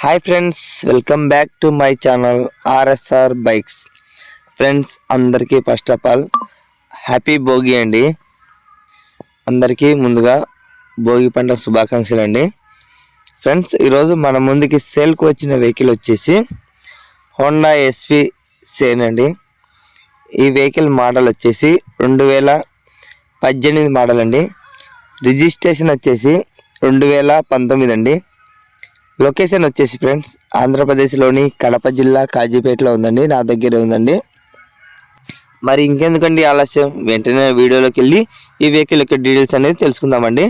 Hi friends welcome back to my channel RSR bikes friends అందరికీ first of all happy Bhogi అండి. అందరికీ ముందుగా భోగి పండుగ శుభాకాంక్షలు అండి. ఫ్రెండ్స్ ఈరోజు మన ముందుకి సేల్కి వచ్చిన వెహికల్ వచ్చేసి హోండా ఎస్పీ సేన్ అండి. ఈ వెహికల్ మోడల్ వచ్చేసి రెండు వేల పద్దెనిమిది మోడల్ అండి. రిజిస్ట్రేషన్ వచ్చేసి రెండు వేల పంతొమ్మిది అండి. లొకేషన్ వచ్చేసి ఫ్రెండ్స్ ఆంధ్రప్రదేశ్లోని కడప జిల్లా కాజీపేటలో ఉందండి నా దగ్గరే ఉందండి. మరి ఇంకెందుకండి ఆలస్యం? వెంటనే వీడియోలోకి వెళ్ళి ఈ వెహికల్ యొక్క డీటెయిల్స్ అనేది తెలుసుకుందామండి.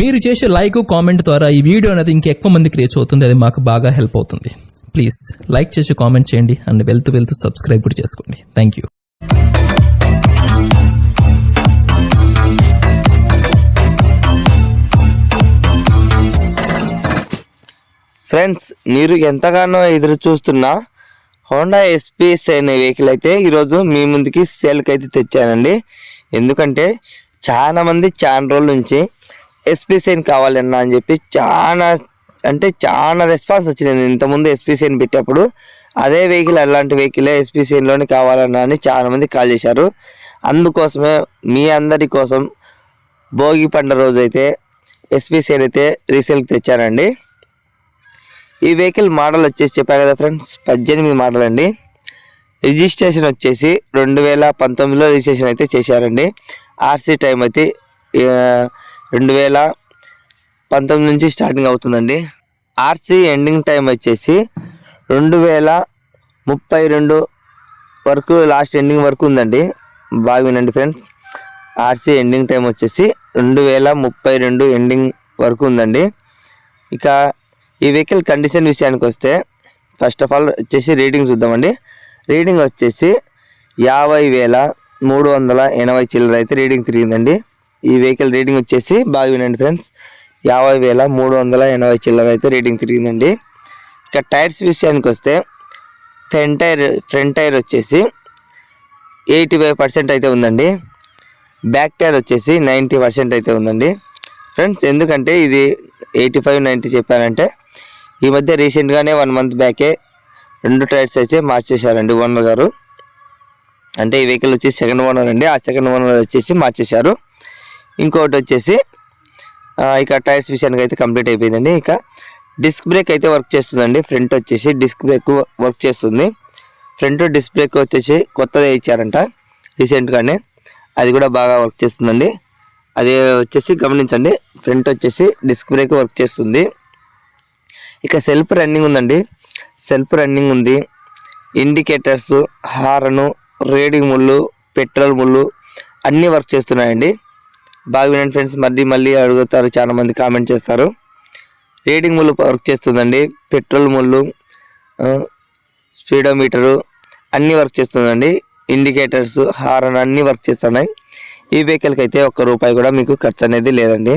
మీరు చేసే లైక్ కామెంట్ ద్వారా ఈ వీడియో అనేది ఇంకెక్కువ మందికి రీచ్ అవుతుంది అది మాకు బాగా హెల్ప్ అవుతుంది. ప్లీజ్ లైక్ చేసి కామెంట్ చేయండి అండ్ వెళ్తూ వెళ్తూ సబ్స్క్రైబ్ కూడా చేసుకోండి. థ్యాంక్ యూ ఫ్రెండ్స్ మీరు ఎంతగానో ఎదురు చూస్తున్న హోండా ఎస్పీఎస్ అనే వెహికల్ అయితే ఈరోజు మీ ముందుకి సేల్కి అయితే తెచ్చానండి. ఎందుకంటే చాలామంది చాలా రోజుల నుంచి ఎస్పీసీఎన్ కావాలన్నా అని చెప్పి చాలా అంటే చాలా రెస్పాన్స్ వచ్చింది. ఇంతకుముందు ఎస్పీసీని పెట్టేప్పుడు అదే వెహికల్ అలాంటి వెహికలే ఎస్పీసీఎన్లోనే కావాలన్నా అని చాలామంది కాల్ చేశారు. అందుకోసమే మీ అందరి కోసం భోగి పండుగ రోజు అయితే ఎస్పీసీఎన్ అయితే రీసేల్కి తెచ్చానండి. ఈ వెహికల్ మోడల్ వచ్చేసి చెప్పా కదా ఫ్రెండ్స్ పద్దెనిమిది మోడల్ అండి. రిజిస్ట్రేషన్ వచ్చేసి రెండు వేల పంతొమ్మిదిలో రిజిస్ట్రేషన్ అయితే చేశారండి. ఆర్సీ టైం అయితే రెండు వేల పంతొమ్మిది నుంచి స్టార్టింగ్ అవుతుందండి. ఆర్సీ ఎండింగ్ టైం వచ్చేసి రెండు వేల ముప్పై రెండు వరకు లాస్ట్ ఎండింగ్ వరకు ఉందండి. బాగా వినండి ఫ్రెండ్స్ ఆర్సీ ఎండింగ్ టైం వచ్చేసి రెండు వేల ముప్పై రెండు ఎండింగ్ వరకు ఉందండి. ఇక ఈ వెహికల్ కండిషన్ విషయానికి వస్తే ఫస్ట్ ఆఫ్ ఆల్ వచ్చేసి రీడింగ్ చూద్దామండి. రీడింగ్ వచ్చేసి యాభై వేల మూడు వందల ఎనభై చిల్లర అయితే రీడింగ్ తిరిగిందండి. ఈ వెహికల్ రీడింగ్ వచ్చేసి బాగా వినండి ఫ్రెండ్స్ యాభై వేల మూడు వందల ఎనభై చిల్లర అయితే రీడింగ్ తిరిగిందండి. ఇక టైర్స్ విషయానికి వస్తే ఫ్రంట్ టైర్ ఫ్రంట్ టైర్ వచ్చేసి ఎయిటీ ఫైవ్ పర్సెంట్ అయితే ఉందండి. బ్యాక్ టైర్ వచ్చేసి నైంటీ పర్సెంట్ అయితే ఉందండి. ఫ్రెండ్స్ ఎందుకంటే ఇది ఎయిటీ ఫైవ్ నైంటీ చెప్పానంటే ఈ మధ్య రీసెంట్గానే వన్ మంత్ బ్యాకే రెండు టైర్స్ అయితే మార్చేశారండి ఓనర్ గారు. అంటే ఈ వెహికల్ వచ్చేసి సెకండ్ ఓనర్ అండి. ఆ సెకండ్ ఓనర్ వచ్చేసి మార్చేశారు. ఇంకోటి వచ్చేసి ఇక టైర్స్ విషయానికి అయితే కంప్లీట్ అయిపోయిందండి. ఇక డిస్క్ బ్రేక్ అయితే వర్క్ చేస్తుందండి. ఫ్రంట్ వచ్చేసి డిస్క్ బ్రేక్ వర్క్ చేస్తుంది. ఫ్రంట్ డిస్క్ బ్రేక్ వచ్చేసి కొత్తదే ఇచ్చారంట రీసెంట్గానే అది కూడా బాగా వర్క్ చేస్తుందండి. అది వచ్చేసి గమనించండి. ఫ్రంట్ వచ్చేసి డిస్క్ బ్రేక్ వర్క్ చేస్తుంది. ఇక సెల్ఫ్ రన్నింగ్ ఉందండి. సెల్ఫ్ రన్నింగ్ ఉంది. ఇండికేటర్స్ హారను రేడింగ్ ముళ్ళు పెట్రోల్ ముళ్ళు అన్నీ వర్క్ చేస్తున్నాయండి. బాగా వినండి ఫ్రెండ్స్. మళ్ళీ మళ్ళీ అడుగుతారు. చాలామంది కామెంట్ చేస్తారు. రేడింగ్ ముళ్ళు వర్క్ చేస్తుందండి. పెట్రోల్ ముళ్ళు స్పీడోమీటరు అన్నీ వర్క్ చేస్తుందండి. ఇండికేటర్స్ హారన్ అన్నీ వర్క్ చేస్తున్నాయి. ఈ వెహికల్కి అయితే ఒక్క రూపాయి కూడా మీకు ఖర్చు అనేది లేదండి.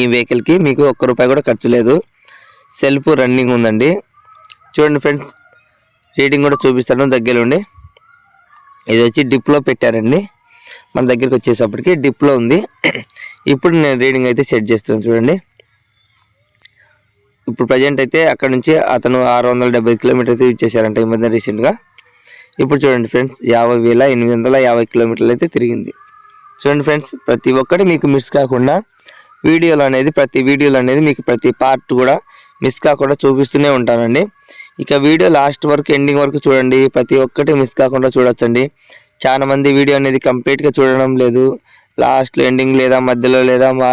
ఈ వెహికల్కి మీకు ఒక్క రూపాయి కూడా ఖర్చు లేదు. సెల్ఫ్ రన్నింగ్ ఉందండి. చూడండి ఫ్రెండ్స్ రీడింగ్ కూడా చూపిస్తాను దగ్గరుండి. ఇది వచ్చి డిప్లో పెట్టారండి. మన దగ్గరికి వచ్చేసప్పటికి డిప్లో ఉంది. ఇప్పుడు నేను రీడింగ్ అయితే సెట్ చేస్తాను చూడండి. ఇప్పుడు ప్రజెంట్ అయితే అక్కడ నుంచి అతను ఆరు వందల డెబ్బై కిలోమీటర్స్ యూజ్ చేశారంట ఈ మధ్య రీసెంట్గా ఇప్పుడు చూడండి ఫ్రెండ్స్ యాభై వేల ఎనిమిది వందల యాభై కిలోమీటర్లు అయితే తిరిగింది. చూడండి ఫ్రెండ్స్ ప్రతి ఒక్కటి మీకు మిస్ కాకుండా వీడియోలు అనేది ప్రతి వీడియోలు అనేది మీకు ప్రతి పార్ట్ కూడా మిస్ కాకుండా చూపిస్తూనే ఉంటానండి. ఇక వీడియో లాస్ట్ వరకు ఎండింగ్ వరకు చూడండి. ప్రతి ఒక్కటి మిస్ కాకుండా చూడొచ్చండి. చాలా మంది వీడియో అనేది కంప్లీట్గా చూడడం లేదు. లాస్ట్లో ఎండింగ్ లేదా మధ్యలో లేదా మా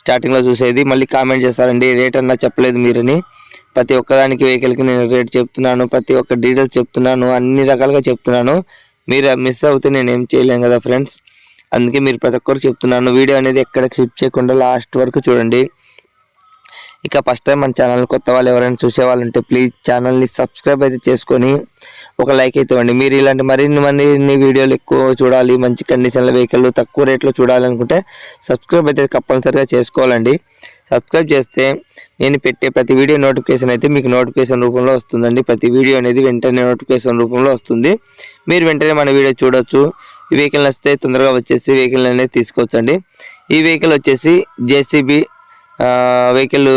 స్టార్టింగ్లో చూసేది మళ్ళీ కామెంట్ చేస్తారండి. రేట్ అన్నా చెప్పలేదు మీరని. ప్రతి ఒక్కదానికి వెహికల్కి నేను రేట్ చెప్తున్నాను ప్రతి ఒక్క డీటెయిల్స్ చెప్తున్నాను అన్ని రకాలుగా చెప్తున్నాను. మీరు మిస్ అవుతే నేను ఏం చేయలేను కదా ఫ్రెండ్స్? అందుకే మీరు ప్రతి ఒక్కరు చెప్తున్నాను. వీడియో అనేది ఎక్కడ స్కిప్ చేయకుండా లాస్ట్ వరకు చూడండి. ఇక ఫస్ట్ టైం మన ఛానల్ కొత్త వాళ్ళు ఎవరైనా చూసే వాళ్ళు ఉంటే ప్లీజ్ ఛానల్ని సబ్స్క్రైబ్ అయితే చేసుకొని ఒక లైక్ అయితే ఇవ్వండి. మీరు ఇలాంటి మరిన్ని మరిన్ని వీడియోలు ఎక్కువ చూడాలి మంచి కండిషన్ల వెహికల్ తక్కువ రేట్లో చూడాలనుకుంటే సబ్స్క్రైబ్ అయితే కంపల్సరిగా చేసుకోవాలండి. సబ్స్క్రైబ్ చేస్తే నేను పెట్టే ప్రతి వీడియో నోటిఫికేషన్ అయితే మీకు నోటిఫికేషన్ రూపంలో వస్తుందండి. ప్రతి వీడియో అనేది వెంటనే నోటిఫికేషన్ రూపంలో వస్తుంది. మీరు వెంటనే మన వీడియో చూడొచ్చు. ఈ వెహికల్ వస్తే తొందరగా వచ్చేసి వెహికల్ అనేది తీసుకోవచ్చండి. ఈ వెహికల్ వచ్చేసి జేసీబీ వెహికల్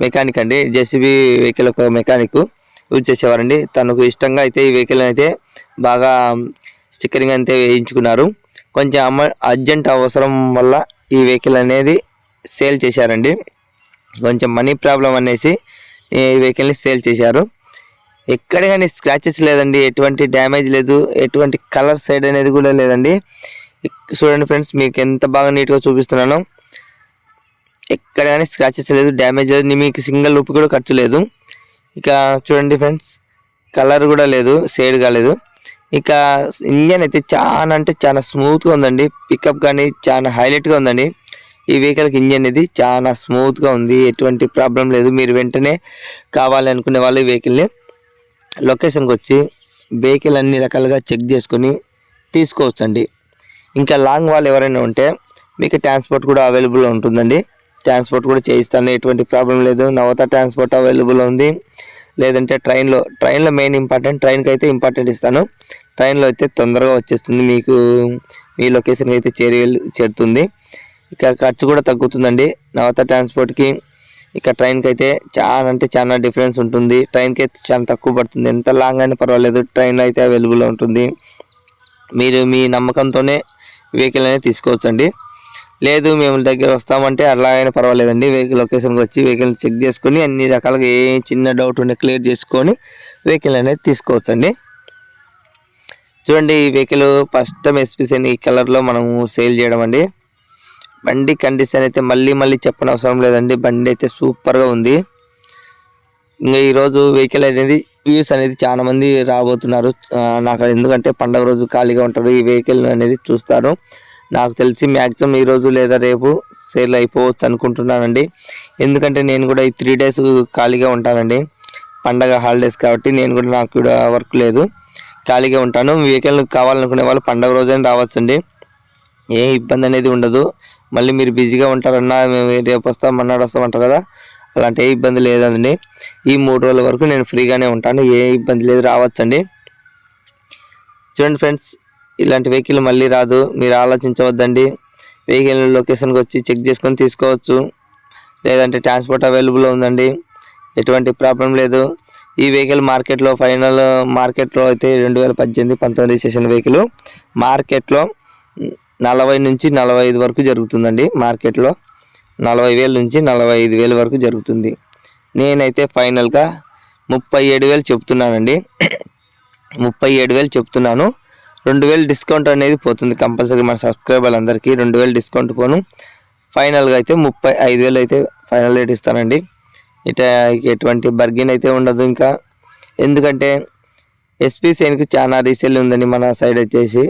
మెకానిక్ అండి. జేసీబీ వెహికల్ ఒక మెకానిక్ యూజ్ చేసేవారండి. తనకు ఇష్టంగా అయితే ఈ వెహికల్ అయితే బాగా స్టిక్కరింగ్ అయితే వేయించుకున్నారు. కొంచెం అమ అర్జెంట్ అవసరం వల్ల ఈ వెహికల్ అనేది సేల్ చేశారండి. కొంచెం మనీ ప్రాబ్లం అనేసి ఈ వెహికల్ని సేల్ చేశారు. ఎక్కడ కానీ స్క్రాచెస్ లేదండి. ఎటువంటి డ్యామేజ్ లేదు. ఎటువంటి కలర్ సైడ్ అనేది కూడా లేదండి. చూడండి ఫ్రెండ్స్ మీకు ఎంత బాగా నీట్గా చూపిస్తున్నాను. ఎక్కడ కానీ స్క్రాచెస్ లేదు డ్యామేజ్ లేదు. మీకు సింగిల్ రూపీ కూడా ఖర్చు లేదు. ఇక చూడండి ఫ్రెండ్స్ కలర్ కూడా లేదు షేడ్ కాలేదు. ఇక ఇంజన్ అయితే చాలా అంటే చాలా స్మూత్గా ఉందండి. పికప్ కానీ చాలా హైలైట్గా ఉందండి. ఈ వెహికల్కి ఇంజన్ అనేది చాలా స్మూత్గా ఉంది. ఎటువంటి ప్రాబ్లం లేదు. మీరు వెంటనే కావాలనుకునే వాళ్ళు ఈ వెహికల్ని లొకేషన్కి వచ్చి వెహికల్ అన్ని రకాలుగా చెక్ చేసుకొని తీసుకోవచ్చండి. ఇంకా లాంగ్ వాళ్ళు ఎవరైనా ఉంటే మీకు ట్రాన్స్పోర్ట్ కూడా అవైలబుల్ ఉంటుందండి. ట్రాన్స్పోర్ట్ కూడా చేయిస్తాను. ఎటువంటి ప్రాబ్లం లేదు. నవత ట్రాన్స్పోర్ట్ అవైలబుల్ ఉంది. లేదంటే ట్రైన్లో ట్రైన్లో మెయిన్ ఇంపార్టెంట్ ట్రైన్కి అయితే ఇంపార్టెంట్ ఇస్తాను. ట్రైన్లో అయితే తొందరగా వచ్చేస్తుంది. మీకు మీ లొకేషన్కి అయితే చేరి చేరుతుంది. ఇక ఖర్చు కూడా తగ్గుతుందండి. నవత ట్రాన్స్పోర్ట్కి ఇక ట్రైన్కి అయితే చాలా అంటే చాలా డిఫరెన్స్ ఉంటుంది. ట్రైన్కి అయితే చాలా తక్కువ పడుతుంది. ఎంత లాంగ్ అయినా పర్వాలేదు. ట్రైన్లో అయితే అవైలబుల్ ఉంటుంది. మీరు మీ నమ్మకంతోనే వెహికల్ అనేది తీసుకోవచ్చండి. లేదు మేము దగ్గర వస్తామంటే అలా అయినా పర్వాలేదండి. వెహికల్ లొకేషన్కి వచ్చి వెహికల్ చెక్ చేసుకొని అన్ని రకాలుగా ఏ చిన్న డౌట్ ఉంటే క్లియర్ చేసుకొని వెహికల్ అనేది తీసుకోవచ్చండి. చూడండి ఈ వెహికల్ ఫస్ట్ టైం ఎస్పీసీ ఈ కలర్లో మనము సేల్ చేయడం అండి. బండి కండిషన్ అయితే మళ్ళీ మళ్ళీ చెప్పనవసరం లేదండి. బండి అయితే సూపర్గా ఉంది. ఇంకా ఈరోజు వెహికల్ అనేది వ్యూస్ అనేది చాలామంది రాబోతున్నారు. నాకు ఎందుకంటే పండగ రోజు ఖాళీగా ఉంటారు. ఈ వెహికల్ అనేది చూస్తారు. నాకు తెలిసి మ్యాక్సిమం ఈ రోజు లేదా రేపు సేల్ అయిపోవచ్చు అనుకుంటున్నానండి. ఎందుకంటే నేను కూడా ఈ త్రీ డేస్ ఖాళీగా ఉంటానండి. పండగ హాలిడేస్ కాబట్టి నేను కూడా నాకు కూడా వర్క్ లేదు. ఖాళీగా ఉంటాను. వెహికల్ కావాలనుకునే వాళ్ళు పండగ రోజైనా రావచ్చండి. ఏ ఇబ్బంది అనేది ఉండదు. మళ్ళీ మీరు బిజీగా ఉంటారన్నా మేము రేపు వస్తాం మన్నాడు వస్తాం అంటారు కదా? అలాంటి ఏ ఇబ్బంది లేదండి. ఈ మూడు రోజుల వరకు నేను ఫ్రీగానే ఉంటాను. ఏ ఇబ్బంది లేదు రావచ్చండి. చూడండి ఫ్రెండ్స్ ఇలాంటి వెహికల్ మళ్ళీ రాదు. మీరు ఆలోచించవద్దండి. వెహికల్ లొకేషన్కి వచ్చి చెక్ చేసుకొని తీసుకోవచ్చు. లేదంటే ట్రాన్స్పోర్ట్ అవైలబుల్ ఉందండి. ఎటువంటి ప్రాబ్లం లేదు. ఈ వెహికల్ మార్కెట్లో ఫైనల్ మార్కెట్లో అయితే రెండు వేల పద్దెనిమిది పంతొమ్మిది సెషన్ వెహికల్ మార్కెట్లో నలభై నుంచి నలభై ఐదు వరకు జరుగుతుందండి మార్కెట్లో. నలభై వేల నుంచి నలభై ఐదు వేల వరకు జరుగుతుంది. నేనైతే ఫైనల్గా ముప్పై ఏడు వేలు చెప్తున్నానండి. ముప్పై ఏడు వేలు చెప్తున్నాను. రెండు వేలు డిస్కౌంట్ అనేది పోతుంది కంపల్సరీ మన సబ్స్క్రైబర్లు అందరికీ రెండు వేలు డిస్కౌంట్ పోను. ఫైనల్గా అయితే ముప్పై ఐదు వేలు అయితే ఫైనల్ రేట్ ఇస్తానండి. ఇట ఎటువంటి బర్గిన్ అయితే ఉండదు ఇంకా. ఎందుకంటే ఎస్పీ సైన్కి చాలా రీసేల్ ఉందండి మన సైడ్ వచ్చేసి.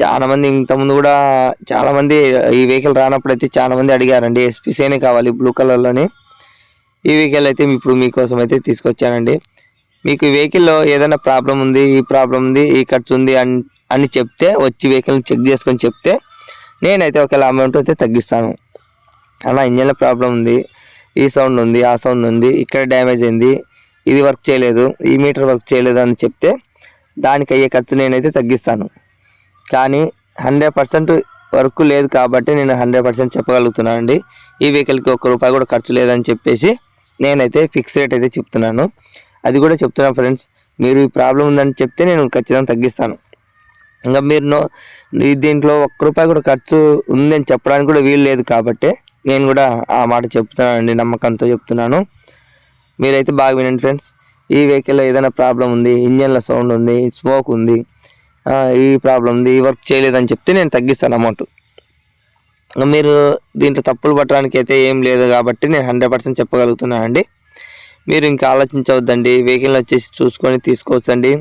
చాలామంది ఇంతకుముందు కూడా చాలామంది ఈ వెహికల్ రానప్పుడు అయితే చాలా మంది అడిగారండి. ఎస్పీ కావాలి బ్లూ కలర్లోని ఈ వెహికల్ అయితే ఇప్పుడు మీకోసం అయితే తీసుకొచ్చానండి. మీకు ఈ వెహికల్లో ఏదైనా ప్రాబ్లం ఉంది ఈ ప్రాబ్లం ఉంది ఈ ఖర్చు ఉంది అని అని చెప్తే వచ్చి వెహికల్ని చెక్ చేసుకొని చెప్తే నేనైతే ఒకవేళ అమౌంట్ అయితే తగ్గిస్తాను. అలా ఇంజన్లో ప్రాబ్లం ఉంది ఈ సౌండ్ ఉంది ఆ సౌండ్ ఉంది ఇక్కడ డ్యామేజ్ అయింది ఇది వర్క్ చేయలేదు ఈ మీటర్ వర్క్ చేయలేదు అని చెప్తే దానికి అయ్యే ఖర్చు నేనైతే తగ్గిస్తాను. కానీ హండ్రెడ్ పర్సెంట్ వర్క్ లేదు కాబట్టి నేను హండ్రెడ్ పర్సెంట్ చెప్పగలుగుతున్నానండి. ఈ వెహికల్కి ఒక్క రూపాయి కూడా ఖర్చు లేదని చెప్పేసి నేనైతే ఫిక్స్ రేట్ అయితే చెప్తున్నాను. అది కూడా చెప్తున్నాను ఫ్రెండ్స్ మీరు ఈ ప్రాబ్లం ఉందని చెప్తే నేను ఖచ్చితంగా తగ్గిస్తాను. ఇంకా మీరు నో దీంట్లో ఒక్క రూపాయి కూడా ఖర్చు ఉందని చెప్పడానికి కూడా వీలు లేదు కాబట్టి నేను కూడా ఆ మాట చెప్తున్నానండి నమ్మకంతో చెప్తున్నాను. మీరైతే బాగా వినండి ఫ్రెండ్స్ ఈ వెహికల్లో ఏదైనా ప్రాబ్లం ఉంది ఇంజన్లో సౌండ్ ఉంది స్మోక్ ఉంది ఈ ప్రాబ్లం ఉంది ఈ వర్క్ చేయలేదని చెప్తే నేను తగ్గిస్తాను అమౌంట్ మీరు దీంట్లో తప్పులు పట్టడానికి అయితే ఏం లేదు కాబట్టి నేను హండ్రెడ్ పర్సెంట్ చెప్పగలుగుతున్నానండి మీరు ఇంకా ఆలోచించవద్దండి వెహికల్ వచ్చేసి చూసుకొని తీసుకోవచ్చండి.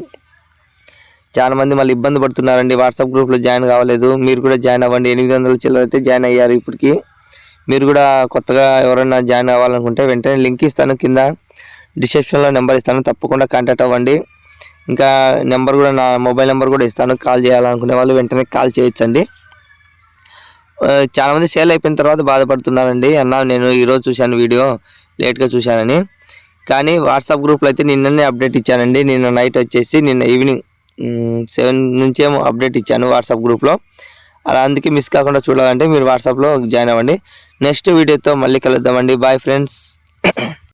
చాలామంది మళ్ళీ ఇబ్బంది పడుతున్నారండి వాట్సాప్ గ్రూప్లో జాయిన్ కావలేదు. మీరు కూడా జాయిన్ అవ్వండి. ఎనిమిది వందల చిల్లర అయితే జాయిన్ అయ్యారు ఇప్పటికి. మీరు కూడా కొత్తగా ఎవరైనా జాయిన్ అవ్వాలనుకుంటే వెంటనే లింక్ ఇస్తాను కింద. డిస్క్రిప్షన్లో నెంబర్ ఇస్తాను. తప్పకుండా కాంటాక్ట్ అవ్వండి. ఇంకా నెంబర్ కూడా నా మొబైల్ నెంబర్ కూడా ఇస్తాను. కాల్ చేయాలనుకునే వాళ్ళు వెంటనే కాల్ చేయొచ్చండి. చాలామంది సేల్ అయిపోయిన తర్వాత బాధపడుతున్నారండి. అన్న నేను ఈరోజు చూశాను వీడియో లేట్గా చూశానని. కానీ వాట్సాప్ గ్రూప్లో అయితే నిన్ననే అప్డేట్ ఇచ్చానండి. నిన్న నైట్ వచ్చేసి నిన్న ఈవినింగ్ సెవెన్ నుంచేమో అప్డేట్ ఇచ్చాను వాట్సాప్ గ్రూప్లో. అలా అందుకే మిస్ కాకుండా చూడాలంటే మీరు వాట్సాప్లో జాయిన్ అవ్వండి. నెక్స్ట్ వీడియోతో మళ్ళీ కలుద్దామండి. Bye friends.